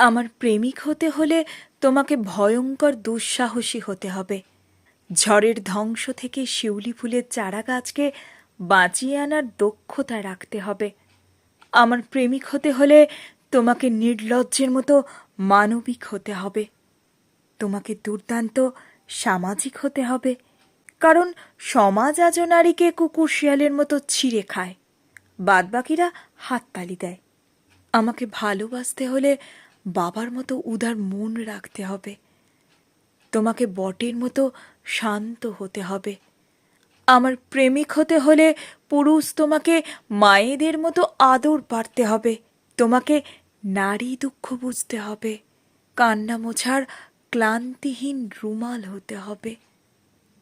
আমার প্রেমিক হতে হলে তোমাকে ভয়ঙ্কর দুঃসাহসী হতে হবে। ঝড়ের ধ্বংস থেকে শিউলি ফুলের চারা গাছকে বাঁচিয়ে আনার দক্ষতা রাখতে হবে। আমার প্রেমিক হতে হলে তোমাকে নির্লজ্জের মতো মানবিক হতে হবে। তোমাকে দুর্দান্ত সামাজিক হতে হবে। কারণ সমাজ আজ নারীকে কুকুর শিয়ালের মতো ছিঁড়ে খায়। বাদবাকিরা হাততালি দেয়। আমাকে ভালোবাসতে হলে বাবার মতো উদার মন রাখতে হবে। তোমাকে বটের মতো শান্ত হতে হবে। আমার প্রেমিক হতে হলে পুরুষ তোমাকে মায়েদের মতো আদর পারতে হবে। তোমাকে নারী দুঃখ বুঝতে হবে। কান্না মোছার ক্লান্তিহীন রুমাল হতে হবে।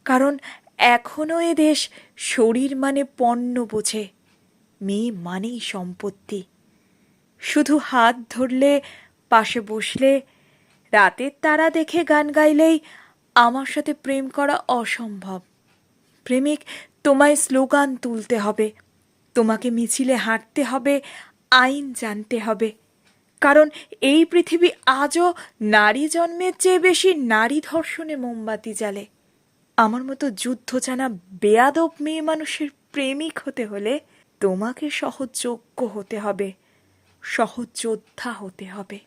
কারণ এখনও এ দেশ শরীর মানে পণ্য বোঝে। মেয়ে মানেই সম্পত্তি। শুধু হাত ধরলে পাশে বসলে রাতের তারা দেখে গান গাইলেই আমার সাথে প্রেম করা অসম্ভব। প্রেমিক, তোমায় স্লোগান তুলতে হবে, তোমাকে মিছিলে হাঁটতে হবে, আইন জানতে হবে। কারণ এই পৃথিবী আজও নারী জন্মের চেয়ে বেশি নারী ধর্ষণে মোমবাতি জ্বালে। আমার মতো যুদ্ধ জানা বেয়াদব মেয়ে মানুষের প্রেমিক হতে হলে তোমাকে সহযোগ্য হতে হবে, সহযোদ্ধা হতে হবে।